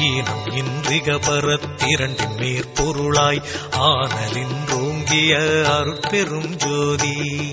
ஈனம் இன்றிக பரத்திரண்டின் மேற்பொருளாய் ஆனலின்றோங்கிய அருட்பெரும் ஜோதி.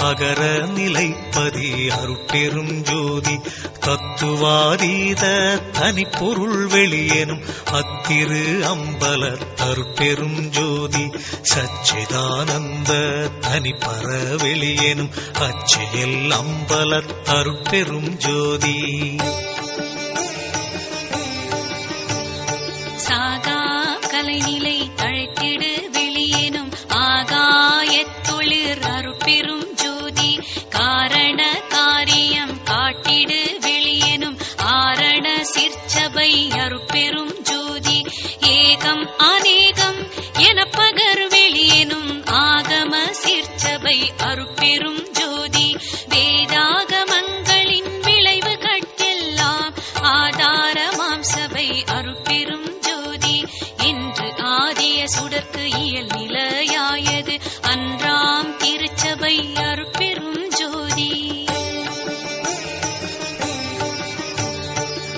அகர நிலைப்பதி அருட்பெரும் ஜோதி. தத்துவாதீத தனிப்பொருள் வெளியேனும் அத்திரு அம்பல தருட்பெரும் ஜோதி. சச்சிதானந்த தனிப்பர வெளியேனும் அச்சியல் அம்பல தருட்பெரும் ஜோதி. ஏகம்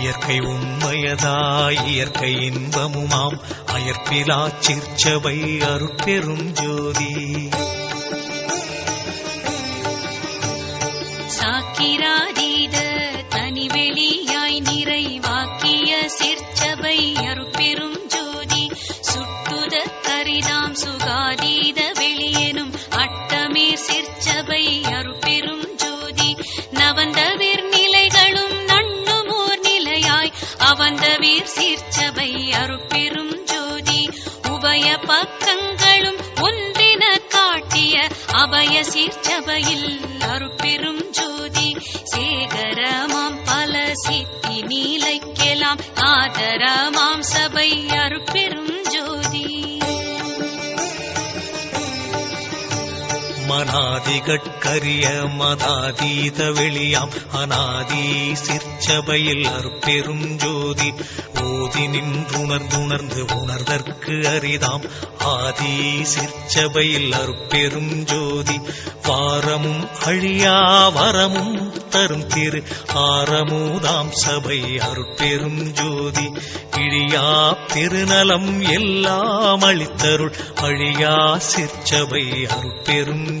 இயற்கை உண்மையதாய் இயற்கை இன்பமுமாம். அயற்பிலா சிற்சபை அருட்பெரும் ஜோதி. சாக்கிராதீத தனிவெளியாய் நிறைவாக்கிய சிற்சபை பக்கங்களும் ஒன்றின காட்டிய அபய சீர்ச்சபையில் அருட்பெரும் ஜோதி. சேகரமாம் பல சித்தி நீலைக்கெலாம் ஆதரமாம் சபை மனாதிகட்கரிய மதாதீத வெளியாம். அநாதி சிற்சபையில் அருப்பெரும் ஜோதி. ஓதி நின்றுணர்ந்துணர்ந்து உணர்தற்கு அரிதாம். ஆதி சிற்சபையில் அருப்பெரும் ஜோதி. வாரமும் அழியா வரமும் தரும் திரு. ஆரமூதாம் சபை அருட்பெரும் ஜோதி. இழியா திருநலம் எல்லாம் அளித்தருள். அழியா சிற்சபை அருட்பெரும்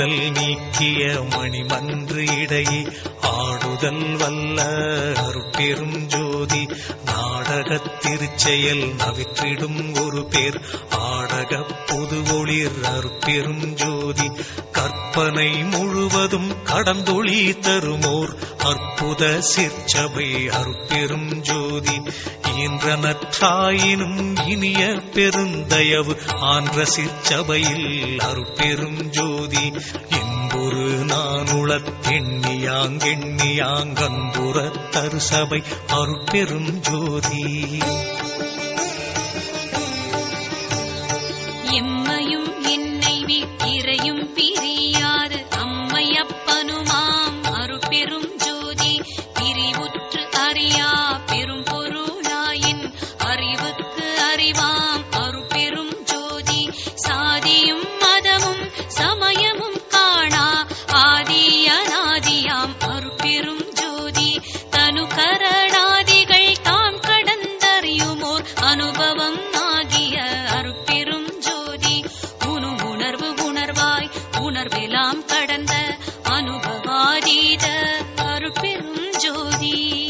ஆடுதல் நீக்கிய மணிமன்று இடையே ஆடுதல் வல்ல அருட்பெரும் ஜோதி. நாடகத் திருச்செயல் நவிற்றிடும் ஒரு பேர். ஆடக பொது ஒளிர் அருட்பெரும் ஜோதி. கற்பனை முழுவதும் கடந்தொளி தருமோர். அற்புத சிற்சபை அருட்பெரும் ஜோதி. ஈன்ற நற்றாயினும் இனிய பெருந்தயவு. ஆன்ற சிற்சபையில் அருட்பெரும் ஜோதி. என்பொரு நானுளத் எண்ணியாங்கெண்ணியாங்கன்புற தருசபை அருட்பெரும் ஜோதி. எம்மையும் என்னை வீட்டிரையும் பிரியாது அம்மையப்பனுமாம் அருட்பெரும் ஜோதி. பிரிவுற்று உணர்வெல்லாம் கடந்த அனுபவாதீத அருட்பெரும் ஜோதி.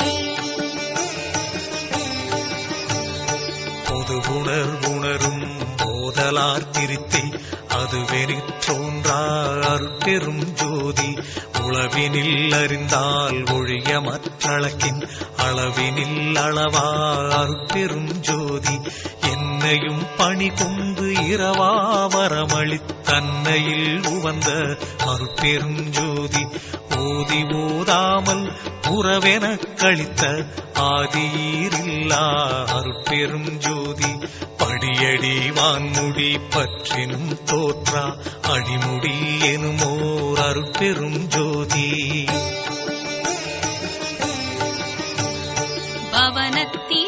பொது உணர்வுணரும் போதலார் திருத்தி அதுவெனிற்றோன்றா அருட்பெரும் ஜோதி. உளவினில் அறிந்தால் ஒழிய மற்றளக்கின் அளவினில் அளவா அருட்பெரும் ஜோதி என்னையும் பணி கொண்டு இரவா வரமளித்தன்னையில் உவந்த அருட்பெரும் ஜோதி ஓதி ஓதாமல் உறவெனக் கழித்த ஆதியீரில்லா அருட்பெரும் ஜோதி படியடி வான்முடி பற்றினும் தோற்றா அடிமுடி எனுமோர் அருட்பெரும் ஜோதி பவனத்தி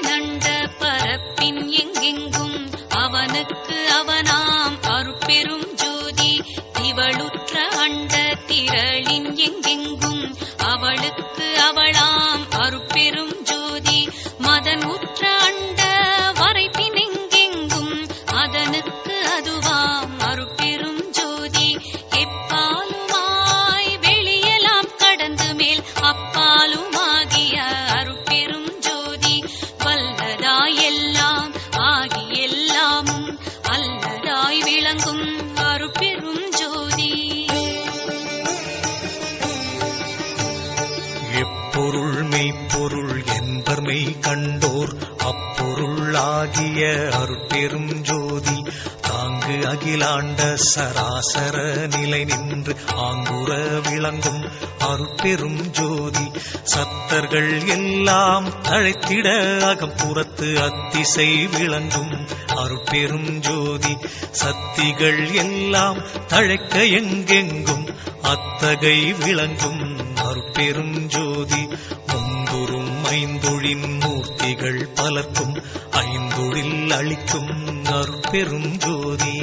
மெய் அருட்பெரும் ஜோதி தாங்கு அகிலாண்ட சராசர நிலை நின்று ஆங்குற விளங்கும் அருட்பெரும் ஜோதி. சத்தர்கள் எல்லாம் அழைத்திட அகம்புறத்து அத்திசை விளங்கும் அருட்பெரும் ஜோதி. சக்திகள் எல்லாம் தழைக்க எங்கெங்கும் அத்தகை விளங்கும் அருட்பெரும் ஜோதி முந்துரும் ஐந்தொழின் மூர்த்திகள் பலர்க்கும் ஐந்தொழில் அளிக்கும் அருட்பெரும் ஜோதி.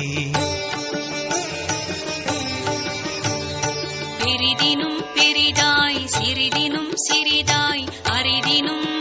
பெரிதினும் பெரிதாய் சிறிதினும் சிறிதாய் அரிதினும்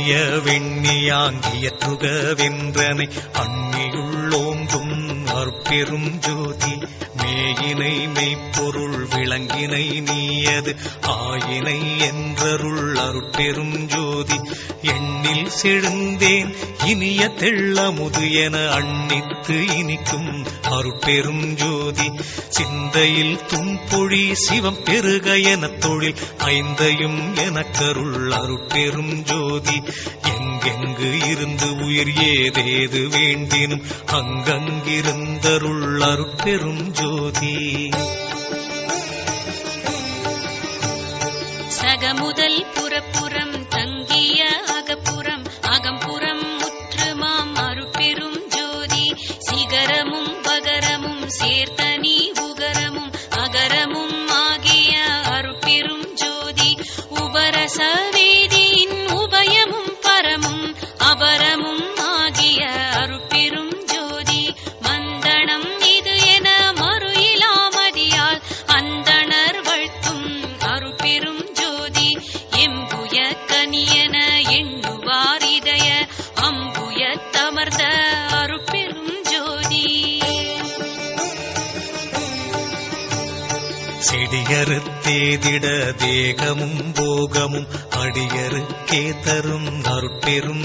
எண்ணிய வெண்ணியாங்கியற்றுக வென்றனை அண்ணியுள்ளோங்கும் அற்பெரும் ஜோதி. ஆயினை மெய்ப்பொருள் விளங்கினை நீயது. ஆயினை என்றருள் அருட்பெரும் ஜோதி. எண்ணில் செழுந்தேன் இனிய தெள்ளமுது என அண்ணித்து இனிக்கும் அருட்பெரும் ஜோதி. சிந்தையில் தும்பொழி சிவம் பெருக என தொழில் ஐந்தையும் எனக்கருள் அருட்பெரும் ஜோதி. எங்கெங்கு இருந்து உயிர் ஏதேது வேண்டினும் அங்கங்கிருந்தருள் அருட்பெரும் ஜோதி. சகமுதல் புறப்புறம் அடியறுத்தேதிட தேகமும் போகமும் அடியறுக்கே தரும் அருட்பெரும்